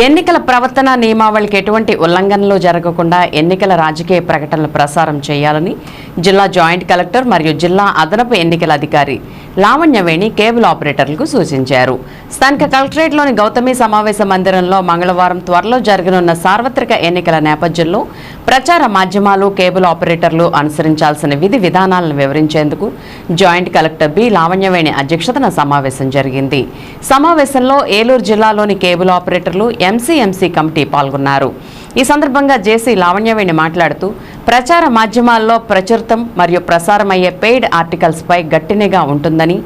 ఎన్నికల ప్రవర్తన నియమావళికి ఎటువంటి ఉల్లంఘనలు జరగకుండా ఎన్నికల రాజకీయ ప్రకటనలు ప్రసారం చేయాలని జిల్లా జాయింట్ కలెక్టర్ మరియు జిల్లా అదనపు ఎన్నికల అధికారి లావణ్యవేణి కేబుల్ ఆపరేటర్లకు సూచించారు. స్థానిక కలెక్టరేట్లోని గౌతమి సమావేశ మందిరంలో మంగళవారం త్వరలో జరగనున్న సార్వత్రిక ఎన్నికల నేపథ్యంలో ప్రచార మాధ్యమాలు కేబుల్ ఆపరేటర్లు అనుసరించాల్సిన విధి విధానాలను వివరించేందుకు జాయింట్ కలెక్టర్ బి లావణ్యవేణి అధ్యక్షతన సమావేశం జరిగింది. సమావేశంలో ఏలూరు జిల్లాలోని కేబుల్ ఆపరేటర్లు ఎంసీఎంసీ కమిటీ పాల్గొన్నారు. ఈ సందర్భంగా జేసీ లావణ్యవేణి మాట్లాడుతూ ప్రచార మాధ్యమాల్లో ప్రచురితం మరియు ప్రసారమయ్యే పెయిడ్ ఆర్టికల్స్పై గట్టినిగా ఉంటుందని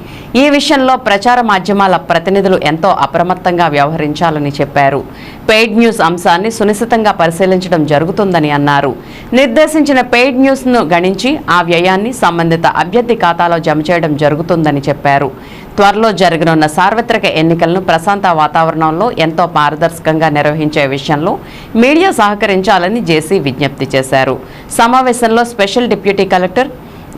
ఈ విషయంలో ప్రచార మాధ్యమాల ప్రతినిధులు ఎంతో అప్రమత్తంగా వ్యవహరించాలని చెప్పారు. పెయిడ్ న్యూస్ అంశాన్ని సునిశ్చితంగా పరిశీలించడం జరుగుతుందని అన్నారు. నిర్దేశించిన పెయిడ్ న్యూస్ను గణించి ఆ వ్యయాన్ని సంబంధిత అభ్యర్థి ఖాతాలో జమ చేయడం జరుగుతుందని చెప్పారు. త్వరలో జరగనున్న సార్వత్రిక ఎన్నికలను ప్రశాంత వాతావరణంలో ఎంతో పారదర్శకంగా నిర్వహించే విషయంలో మీడియా సహకరించాలని జేసీ విజ్ఞప్తి చేశారు. సమావేశంలో స్పెషల్ డిప్యూటీ కలెక్టర్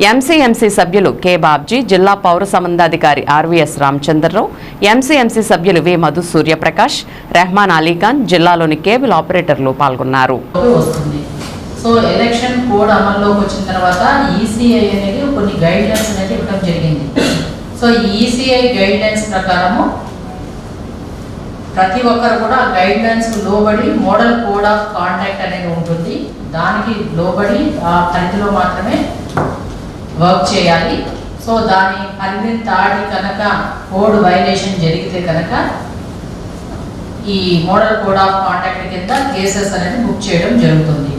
ఎంసీఎంసీ సభ్యులు కె. బాబ్జీ జిల్లా పౌర సంబంధాధికారి ఆర్వీఎస్ రామచంద్రరావు ఎంసీఎంసీ సభ్యులు వి. మధు సూర్యప్రకాష్ రెహమాన్ అలీఖాన్ జిల్లాలోని కేబుల్ ఆపరేటర్లు పాల్గొన్నారు. సో ఎలక్షన్ కోడ్ అమల్లోకి వచ్చిన తర్వాత ఈసీఐ అనేది కొన్ని గైడ్ లైన్స్ అనేది ఇవ్వడం జరిగింది. సో ఈసీఐ గైడ్ లైన్స్ ప్రకారము ప్రతి ఒక్కరు కూడా ఆ గైడ్ లైన్స్ లోబడి మోడల్ కోడ్ ఆఫ్ కాంటాక్ట్ అనేది ఉంటుంది. దానికి లోబడి ఆ పరిధిలో మాత్రమే వర్క్ చేయాలి. సో దాని పరిధిని తాడి కనుక కోడ్ వైలేషన్ జరిగితే కనుక ఈ మోడల్ కోడ్ ఆఫ్ కాంటాక్ట్ కింద కేసెస్ అనేది బుక్ చేయడం జరుగుతుంది.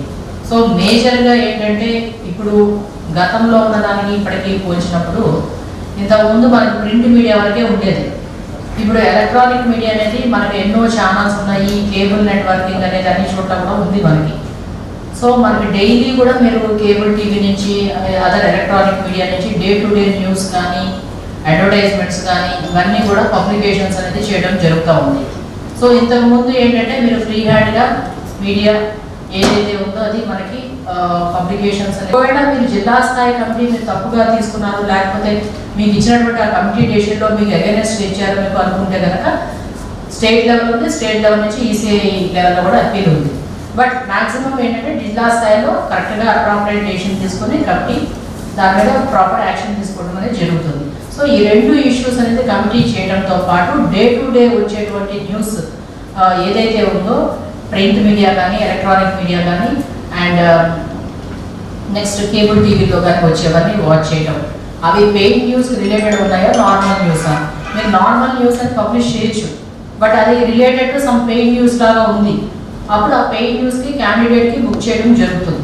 సో మేజర్గా ఏంటంటే ఇప్పుడు గతంలో ఉన్న దానికి ఇప్పటికీ పోల్చినప్పుడు ఇంతకుముందు మనకి ప్రింట్ మీడియా వరకే ఉండేది. ఇప్పుడు ఎలక్ట్రానిక్ మీడియా అనేది మనకు ఎన్నో ఛానల్స్ ఉన్నాయి కేబుల్ నెట్వర్కింగ్ అనేది అన్ని చోట్ల కూడా ఉంది మనకి. సో మనకి డైలీ కూడా మీరు కేబుల్ టీవీ నుంచి అదర్ ఎలక్ట్రానిక్ మీడియా నుంచి డే టు డే న్యూస్ కానీ అడ్వర్టైజ్మెంట్స్ కానీ ఇవన్నీ కూడా పబ్లికేషన్స్ అనేది చేయడం జరుగుతూ ఉంది. సో ఇంతకుముందు ఏంటంటే మీరు ఫ్రీ హ్యాండ్గా మీడియా ఏదైతే ఉందో అది మనకి పబ్లికేషన్స్ అనేది ఒకవేళ మీరు జిల్లా స్థాయి కమిటీ మీరు తప్పుగా తీసుకున్నారు లేకపోతే మీకు ఇచ్చినటువంటి ఆ కమిటీ డెసిషన్లో మీకు అవేర్నెస్ ఇచ్చారు మీకు అనుకుంటే కనుక స్టేట్ లెవెల్ ఉంది స్టేట్ లెవెల్ నుంచి ఈసీఐ లెవెల్లో కూడా అప్పీల్ ఉంది. బట్ మ్యాక్సిమం ఏంటంటే జిల్లా స్థాయిలో కరెక్ట్గా అప్రాపరేట్ డెసిషన్ తీసుకొని కమిటీ దాని మీద ప్రాపర్ యాక్షన్ తీసుకోవడం అనేది జరుగుతుంది. సో ఈ రెండు ఇష్యూస్ అనేది కమిటీ చేయడంతో పాటు డే టు డే వచ్చేటువంటి న్యూస్ ఏదైతే ఉందో ప్రింట్ మీడియా కానీ ఎలక్ట్రానిక్ మీడియా కానీ అండ్ నెక్స్ట్ కేబుల్ టీవీలో కానీ వచ్చేవన్నీ వాచ్ చేయడం. అవి పెయిడ్ న్యూస్ రిలేటెడ్ ఉన్నాయో నార్మల్ న్యూసా మీరు నార్మల్ న్యూస్ అని పబ్లిష్ చేయొచ్చు. బట్ అది related to some paid news లాగా ఉంది. అప్పుడు ఆ పెయిడ్ న్యూస్కి క్యాండిడేట్కి బుక్ చేయడం జరుగుతుంది.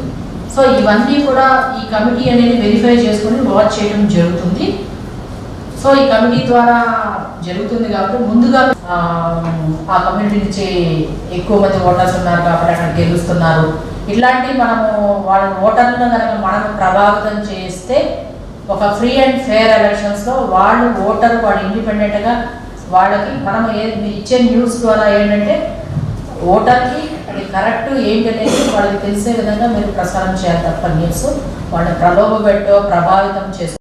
సో ఇవన్నీ కూడా ఈ కమిటీ అనేది వెరిఫై చేసుకొని వాచ్ చేయడం జరుగుతుంది. సో ఈ కమిటీ ద్వారా జరుగుతుంది కాబట్టి ముందుగా ఆ, కమ్యూనిటీ నుంచి ఎక్కువ మంది ఓటర్స్ ఉన్నారు కాబట్టి అక్కడ గెలుస్తున్నారు. ఇట్లాంటి మనము వాళ్ళ ఓటర్లను కనుక మనం ప్రభావితం చేస్తే ఒక ఫ్రీ అండ్ ఫేర్ ఎలక్షన్స్లో వాళ్ళు ఓటర్ వాళ్ళు ఇండిపెండెంట్గా వాళ్ళకి మనం ఏ ఇచ్చే న్యూస్ ద్వారా ఏంటంటే ఓటర్కి అది కరెక్ట్ ఏంటనేది వాళ్ళకి తెలిసే విధంగా మీరు ప్రసారం చేయాలి తప్ప న్యూస్ వాళ్ళని ప్రలోభ పెట్టో ప్రభావితం చేసుకో